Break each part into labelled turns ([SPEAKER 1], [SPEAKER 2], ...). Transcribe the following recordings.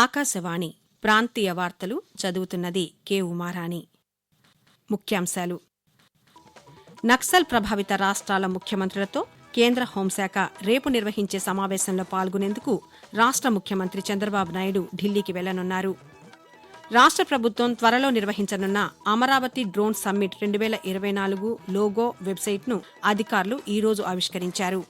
[SPEAKER 1] ఆకాశవాణి ప్రాంతీయ వార్తలు చదువుతున్నది కె ఉమారాణి ముఖ్యాంశాలు నక్సల్ ప్రభావిత రాష్ట్రాల ముఖ్యమంత్రులతో కేంద్ర హోంశాఖ రేపు నిర్వహించే సమావేశంలో పాల్గొనేందుకు రాష్ట్ర ముఖ్యమంత్రి చంద్రబాబు నాయుడు ఢిల్లీకి వెళ్లనున్నారు రాష్ట్ర ప్రభుత్వం త్వరలో నిర్వహించనున్న అమరావతి డ్రోన్ సమ్మిట్ రెండు వేల ఇరవై నాలుగు లోగో వెబ్సైట్ను అధికారులు ఈరోజు ఆవిష్కరించారు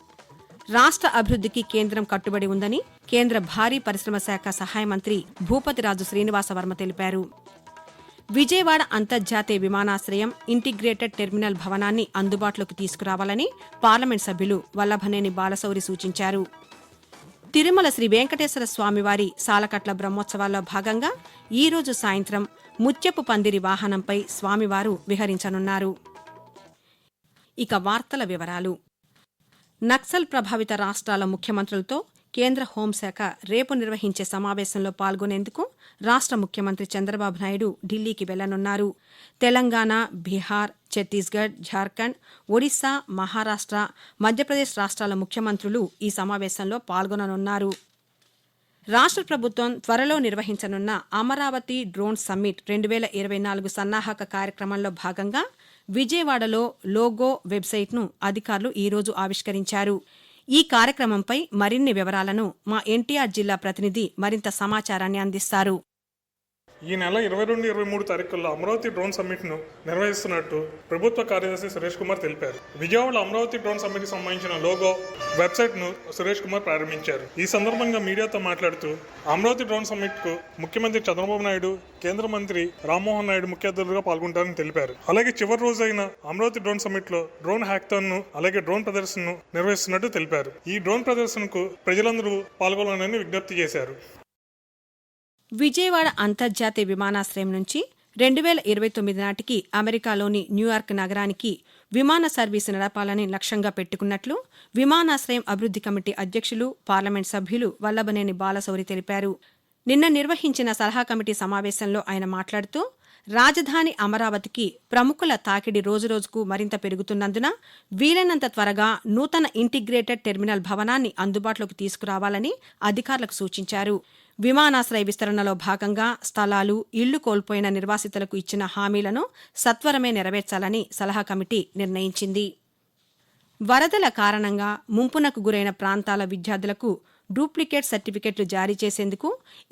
[SPEAKER 1] రాష్ట్ర అభివృద్ధికి కేంద్రం కట్టుబడి ఉందని కేంద్ర భారీ పరిశ్రమ శాఖ సహాయ మంత్రి భూపతిరాజు శ్రీనివాసవర్మ తెలిపారు విజయవాడ అంతర్జాతీయ విమానాశ్రయం ఇంటిగ్రేటెడ్ టెర్మినల్ భవనాన్ని అందుబాటులోకి తీసుకురావాలని పార్లమెంట్ సభ్యులు వల్లభనేని బాలసౌరి సూచించారు తిరుమల శ్రీ వెంకటేశ్వర స్వామివారి సాలకట్ల బ్రహ్మోత్సవాల్లో భాగంగా ఈరోజు సాయంత్రం ముత్యపు పందిరి వాహనంపై స్వామివారు విహరించనున్నారు ఇక వార్తల వివరాలు నక్సల్ ప్రభావిత రాష్ట్రాల ముఖ్యమంత్రులతో కేంద్ర హోంశాఖ రేపు నిర్వహించే సమావేశంలో పాల్గొనేందుకు రాష్ట్ర ముఖ్యమంత్రి చంద్రబాబు నాయుడు ఢిల్లీకి వెళ్లనున్నారు తెలంగాణ బీహార్ ఛత్తీస్గఢ్ జార్ఖండ్ ఒడిశా మహారాష్ట్ర మధ్యప్రదేశ్ రాష్ట్రాల ముఖ్యమంత్రులు ఈ సమావేశంలో పాల్గొననున్నారు రాష్ట్ర ప్రభుత్వం త్వరలో నిర్వహించనున్న అమరావతి డ్రోన్ సమ్మిట్ రెండు వేల ఇరవై నాలుగు సన్నాహక కార్యక్రమంలో భాగంగా విజయవాడలో లోగో వెబ్సైట్ను అధికారులు ఈరోజు ఆవిష్కరించారు ఈ కార్యక్రమంపై మరిన్ని వివరాలను మా ఎన్టీఆర్ జిల్లా ప్రతినిధి మరింత సమాచారాన్ని అందిస్తారు
[SPEAKER 2] ఈ నెల ఇరవై రెండు ఇరవై మూడు తారీఖుల్లో అమరావతి డ్రోన్ సమ్మిట్ను నిర్వహిస్తున్నట్టు ప్రభుత్వ కార్యదర్శి సురేష్ కుమార్ తెలిపారు విజయవాడ అమరావతి డ్రోన్ సమ్మిట్కి సంబంధించిన లోగో వెబ్సైట్ను సురేష్ కుమార్ ప్రారంభించారు ఈ సందర్భంగా మీడియాతో మాట్లాడుతూ అమరావతి డ్రోన్ సమ్మిట్కు ముఖ్యమంత్రి చంద్రబాబు నాయుడు కేంద్ర మంత్రి రామ్మోహన్ నాయుడు ముఖ్య అతిథులుగా పాల్గొంటారని తెలిపారు అలాగే చివరి రోజైన అమరావతి డ్రోన్ సమ్మిట్లో డ్రోన్ హ్యాక్థాన్ను అలాగే డ్రోన్ ప్రదర్శనను నిర్వహిస్తున్నట్టు తెలిపారు ఈ డ్రోన్ ప్రదర్శనకు ప్రజలందరూ పాల్గొనాలని విజ్ఞప్తి చేశారు
[SPEAKER 1] విజయవాడ అంతర్జాతీయ విమానాశ్రయం నుంచి రెండు వేల ఇరవై తొమ్మిది నాటికి అమెరికాలోని న్యూయార్క్ నగరానికి విమాన సర్వీసు నడపాలని లక్ష్యంగా పెట్టుకున్నట్లు విమానాశ్రయం అభివృద్ది కమిటీ అధ్యక్షులు పార్లమెంట్ సభ్యులు వల్లభనేని బాలశౌరి తెలిపారు నిన్న నిర్వహించిన సలహా కమిటీ సమావేశంలో ఆయన మాట్లాడుతూ రాజధాని అమరావతికి ప్రముఖుల తాకిడి రోజురోజుకు మరింత పెరుగుతున్నందున వీలైనంత త్వరగా నూతన ఇంటిగ్రేటెడ్ టెర్మినల్ భవనాన్ని అందుబాటులోకి తీసుకురావాలని అధికారులకు సూచించారు విమానాశ్రయ విస్తరణలో భాగంగా స్థలాలు ఇళ్లు కోల్పోయిన నిర్వాసితులకు ఇచ్చిన హామీలను సత్వరమే నెరవేర్చాలని సలహా కమిటీ నిర్ణయించింది వరదల కారణంగా ముంపునకు గురైన ప్రాంతాల విద్యార్థులకు డూప్లికేట్ సర్టిఫికెట్లు జారీ చేసేందుకు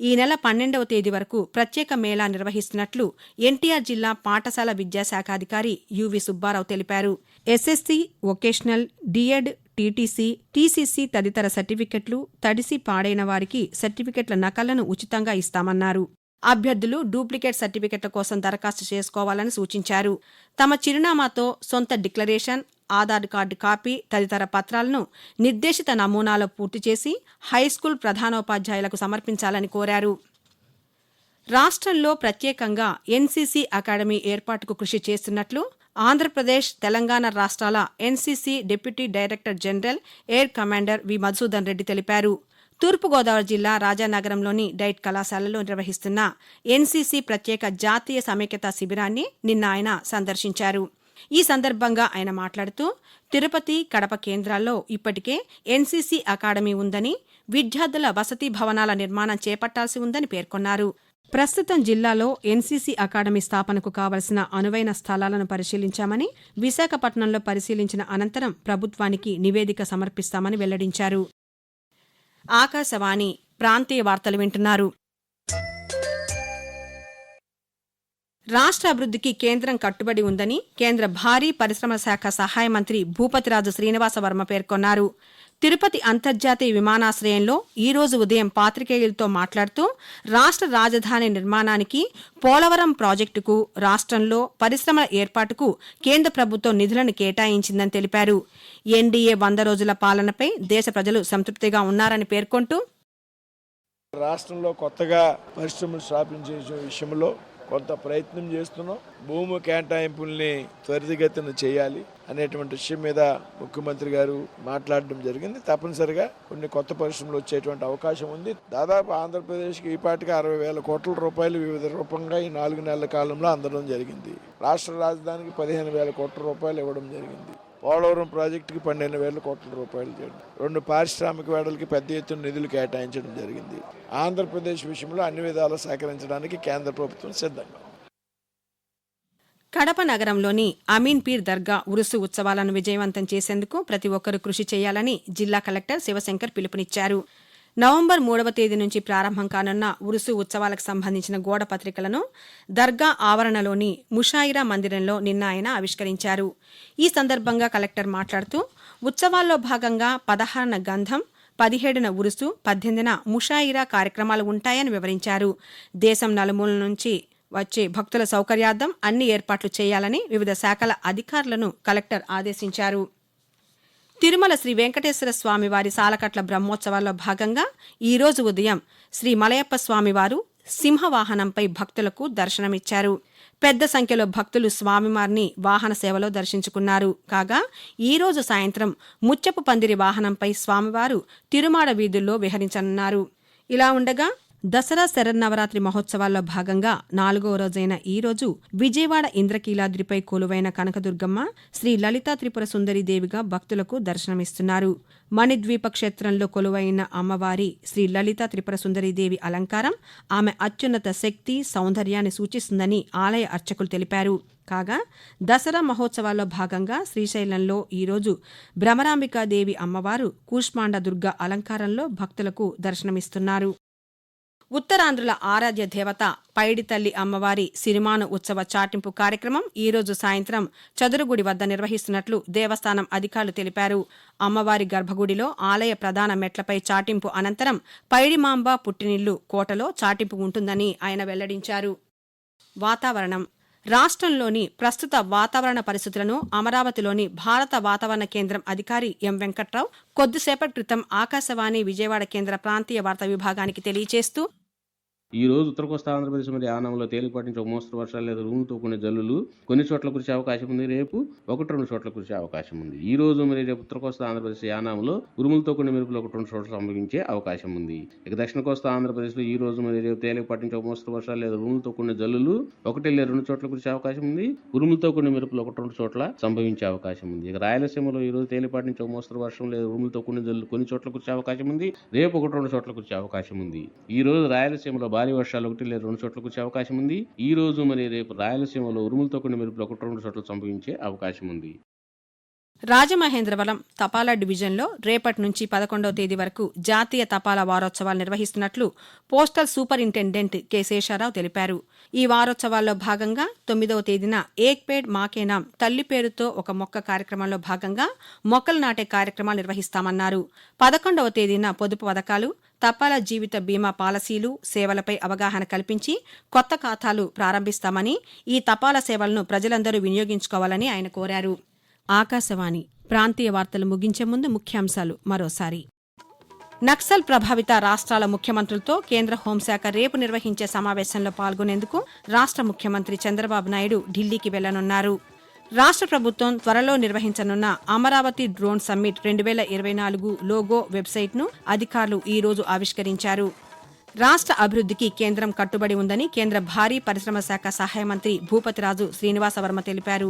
[SPEAKER 1] ఈ నెల పన్నెండవ తేదీ వరకు ప్రత్యేక మేళా నిర్వహిస్తున్నట్లు ఎన్టీఆర్ జిల్లా పాఠశాల విద్యాశాఖాధికారి యువి సుబ్బారావు Subba Rao SSC vocational D Ed TTC TCC తదితర సర్టిఫికెట్లు తడిసి పాడైన వారికి సర్టిఫికెట్ల నకళ్లను ఉచితంగా ఇస్తామన్నారు అభ్యర్థులు డూప్లికేట్ సర్టిఫికెట్ల కోసం దరఖాస్తు చేసుకోవాలని సూచించారు తమ చిరునామాతో సొంత డిక్లరేషన్ ఆధార్ కార్డు కాపీ తదితర పత్రాలను నిర్దేశిత నమూనాలో పూర్తి చేసి హైస్కూల్ ప్రధానోపాధ్యాయులకు సమర్పించాలని కోరారు రాష్ట్రంలో ప్రత్యేకంగా ఎన్సీసీ అకాడమీ ఏర్పాటుకు కృషి చేస్తున్నట్లు ఆంధ్రప్రదేశ్ తెలంగాణ రాష్ట్రాల NCC deputy director general air commander V Madhusudan Reddy తెలిపారు తూర్పుగోదావరి జిల్లా రాజానగరంలోని డైట్ కళాశాలలో నిర్వహిస్తున్న ఎన్సీసీ ప్రత్యేక జాతీయ సమైక్యత శిబిరాన్ని నిన్న ఆయన సందర్శించారు ఈ సందర్భంగా ఆయన మాట్లాడుతూ తిరుపతి కడప కేంద్రాల్లో ఇప్పటికే ఎన్సీసీ అకాడమీ ఉందని విద్యార్థుల వసతి భవనాల నిర్మాణం చేపట్టాల్సి ఉందని పేర్కొన్నారు ప్రస్తుతం జిల్లాలో ఎన్సీసీ అకాడమీ స్థాపనకు కావలసిన అనువైన స్థలాలను పరిశీలించామని విశాఖపట్నంలో పరిశీలించిన అనంతరం ప్రభుత్వానికి నివేదిక సమర్పిస్తామని వెల్లడించారు ఆకాశవాణి ప్రాంతీయ వార్తలు వింటున్నారు రాష్ట్ర అభివృద్ధికి కేంద్రం కట్టుబడి ఉందని కేంద్ర భారీ పరిశ్రమల శాఖ సహాయ మంత్రి భూపతిరాజు శ్రీనివాస వర్మ పేర్కొన్నారు తిరుపతి అంతర్జాతీయ విమానాశ్రయంలో ఈరోజు ఉదయం పాతికేయులతో మాట్లాడుతూ రాష్ట్ర రాజధాని నిర్మాణానికి పోలవరం ప్రాజెక్టుకు రాష్ట్రంలో పరిశ్రమల ఏర్పాటుకు కేంద్ర ప్రభుత్వం నిధులను కేటాయించిందని తెలిపారు ఎన్డీఏ వంద రోజుల పాలనపై దేశ ప్రజలు సంతృప్తిగా ఉన్నారని పేర్కొంటూ
[SPEAKER 3] రాష్ట్రంలో కొత్తగా పరిశ్రమలు స్థాపించే విషయంలో కొంత ప్రయత్నం చేస్తున్నాం భూమి కేటాయింపుల్ని త్వరితగతిన చేయాలి అనేటువంటి విషయం మీద ముఖ్యమంత్రి గారు మాట్లాడడం జరిగింది తప్పనిసరిగా కొన్ని కొత్త పరిశ్రమలు వచ్చేటువంటి అవకాశం ఉంది దాదాపు ఆంధ్రప్రదేశ్కి ఈ పాటికి అరవై వేల కోట్ల రూపాయలు వివిధ రూపంగా ఈ నాలుగు నెలల కాలంలో అందడం జరిగింది రాష్ట్ర రాజధానికి పదిహేను వేల కోట్ల రూపాయలు ఇవ్వడం జరిగింది పోలవరం ప్రాజెక్టుకి పన్నెండు వేల కోట్ల రూపాయలు చేయడం రెండు పారిశ్రామిక వేడలకి పెద్ద ఎత్తున నిధులు కేటాయించడం జరిగింది ఆంధ్రప్రదేశ్ విషయంలో అన్ని విధాలు సహకరించడానికి కేంద్ర ప్రభుత్వం సిద్ధంగా
[SPEAKER 1] కడప నగరంలోని అమీన్ పీర్ దర్గా ఉరుసు ఉత్సవాలను విజయవంతం చేసేందుకు ప్రతి ఒక్కరూ కృషి చేయాలని జిల్లా కలెక్టర్ శివశంకర్ పిలుపునిచ్చారు నవంబర్ మూడవ తేదీ నుంచి ప్రారంభం కానున్న ఉరుసు ఉత్సవాలకు సంబంధించిన గోడ పత్రికలను దర్గా ఆవరణలోని ముషాయిరా మందిరంలో నిన్న ఆయన ఆవిష్కరించారు ఈ సందర్భంగా కలెక్టర్ మాట్లాడుతూ ఉత్సవాల్లో భాగంగా పదహారున గంధం పదిహేడున ఉరుసు పద్దెనిమిదిన ముషాయిరా కార్యక్రమాలు ఉంటాయని వివరించారు దేశం నలుమూల నుంచి వచ్చే భక్తుల సౌకర్యార్థం అన్ని ఏర్పాట్లు చేయాలని వివిధ శాఖల అధికారులను కలెక్టర్ ఆదేశించారు తిరుమల శ్రీ వెంకటేశ్వర స్వామి వారి సాలకట్ల బ్రహ్మోత్సవాల్లో భాగంగా ఈరోజు ఉదయం శ్రీ మలయప్ప స్వామివారు సింహవాహనంపై భక్తులకు దర్శనమిచ్చారు పెద్ద సంఖ్యలో భక్తులు స్వామివారిని వాహన సేవలో దర్శించుకున్నారు కాగా ఈరోజు సాయంత్రం ముచ్చపు పందిరి వాహనంపై స్వామివారు తిరుమాడ వీధుల్లో విహరించనున్నారు ఇలా ఉండగా దసరా శరన్నవరాత్రి మహోత్సవాల్లో భాగంగా నాలుగో రోజైన ఈ రోజు విజయవాడ ఇంద్రకీలాద్రిపై కొలువైన కనకదుర్గమ్మ శ్రీ లలితా త్రిపుర సుందరి దేవిగా భక్తులకు దర్శనమిస్తున్నారు మణిద్వీప క్షేత్రంలో కొలువైన అమ్మవారి శ్రీ లలితా త్రిపుర సుందరీదేవి అలంకారం ఆమె అత్యున్నత శక్తి సౌందర్యాన్ని సూచిస్తుందని ఆలయ అర్చకులు తెలిపారు కాగా దసరా మహోత్సవాల్లో భాగంగా శ్రీశైలంలో ఈరోజు భ్రమరాంబికాదేవి అమ్మవారు కూష్మాండ దుర్గ అలంకారంలో భక్తులకు దర్శనమిస్తున్నారు ఉత్తరాంధ్రుల ఆరాధ్య దేవత పైడితల్లి అమ్మవారి సిరిమాను ఉత్సవ చాటింపు కార్యక్రమం ఈరోజు సాయంత్రం చదురుగుడి వద్ద నిర్వహిస్తున్నట్లు దేవస్థానం అధికారులు తెలిపారు అమ్మవారి గర్భగుడిలో ఆలయ ప్రధాన మెట్లపై చాటింపు అనంతరం పైడిమాంబ పుట్టినిల్లు కోటలో చాటింపు ఉంటుందని ఆయన వెల్లడించారు వాతావరణం రాష్ట్రంలోని ప్రస్తుత వాతావరణ పరిస్థితులను అమరావతిలోని భారత వాతావరణ కేంద్రం అధికారి ఎం వెంకట్రావు కొద్దిసేపటి క్రితం ఆకాశవాణి విజయవాడ కేంద్ర ప్రాంతీయ వార్తా విభాగానికి తెలియజేస్తూ
[SPEAKER 4] ఈ రోజు ఉత్తర కోస్తా ఆంధ్రప్రదేశ్ మరియు ఆనంలో తేలిపాటి నుంచి మోస్తరు వర్షాలు లేదా రూమ్తో కొన్ని జల్లులు కొన్ని చోట్ల కురిసే అవకాశం ఉంది రేపు ఒకటి రెండు చోట్ల కురిసే అవకాశం ఉంది ఈ రోజు మరియు రేపు ఉత్తర కోస్తా ఆంధ్రప్రదేశ్ యానాంలో ఉరుములతో కొన్ని మెరుపులు ఒకటి రెండు చోట్ల సంభవించే అవకాశం ఉంది ఇక దక్షిణ కోస్తా ఆంధ్రప్రదేశ్లో ఈ రోజు మరియు రేపు తేలికపాటి నుంచి మోస్తరు వర్షాలు లేదా రూములతో కొన్ని జల్లులు ఒకటి లేదా రెండు చోట్ల కురిసే అవకాశం ఉంది ఉరుములతో కొన్ని మెరుపులు ఒకటి రెండు చోట్ల సంభవించే అవకాశం ఉంది ఇక రాయలసీమలో ఈ రోజు తేలిపాటి నుంచి మోస్తరు వర్షం లేదా రూములతో కొన్ని జల్లులు కొన్ని చోట్ల కురిసే అవకాశం ఉంది రేపు ఒకటి రెండు చోట్ల కురిసే అవకాశం ఉంది ఈ రోజు రాయలసీమలో భారీ వర్షాలు ఒకటి లేదా రెండు చోట్ల కురిసే అవకాశం ఉంది ఈ రోజు మరియు రేపు రాయలసీమలో ఉరుములతో కూడిన మెరుపులు ఒకటి రెండు చోట్ల సంభవించే అవకాశం ఉంది
[SPEAKER 1] రాజమహేంద్రవరం తపాలా డివిజన్లో రేపటి నుంచి పదకొండవ తేదీ వరకు జాతీయ తపాలా వారోత్సవాలు నిర్వహిస్తున్నట్లు పోస్టల్ సూపరింటెండెంట్ కె శేషారావు తెలిపారు ఈ వారోత్సవాల్లో భాగంగా తొమ్మిదవ తేదీన ఏక్పేడ్ మాకేనాం తల్లి పేరుతో ఒక మొక్క కార్యక్రమంలో భాగంగా మొక్కలు నాటే కార్యక్రమాలు నిర్వహిస్తామన్నారు పదకొండవ తేదీన పొదుపు పథకాలు తపాలా జీవిత బీమా పాలసీలు సేవలపై అవగాహన కల్పించి కొత్త ఖాతాలు ప్రారంభిస్తామని ఈ తపాలా సేవలను ప్రజలందరూ వినియోగించుకోవాలని ఆయన కోరారు ఆకాశవాణి ప్రాంతీయ వార్తలు ముగించే ముందు ముఖ్యాంశాలు మరోసారి నక్సల్ ప్రభావిత రాష్ట్రాల ముఖ్యమంత్రులతో కేంద్ర హోంశాఖ రేపు నిర్వహించే సమావేశంలో పాల్గొనేందుకు రాష్ట్ర ముఖ్యమంత్రి చంద్రబాబు నాయుడు ఢిల్లీకి వెళ్లనున్నారు రాష్ట్ర ప్రభుత్వం త్వరలో నిర్వహించనున్న అమరావతి డ్రోన్ సమ్మిట్ రెండు వేల ఇరవై నాలుగు లోగో వెబ్సైట్ను అధికారులు ఈరోజు ఆవిష్కరించారు రాష్ట్ర అభివృద్ధికి కేంద్రం కట్టుబడి ఉందని కేంద్ర భారీ పరిశ్రమ శాఖ సహాయ మంత్రి భూపతిరాజు శ్రీనివాసవర్మ తెలిపారు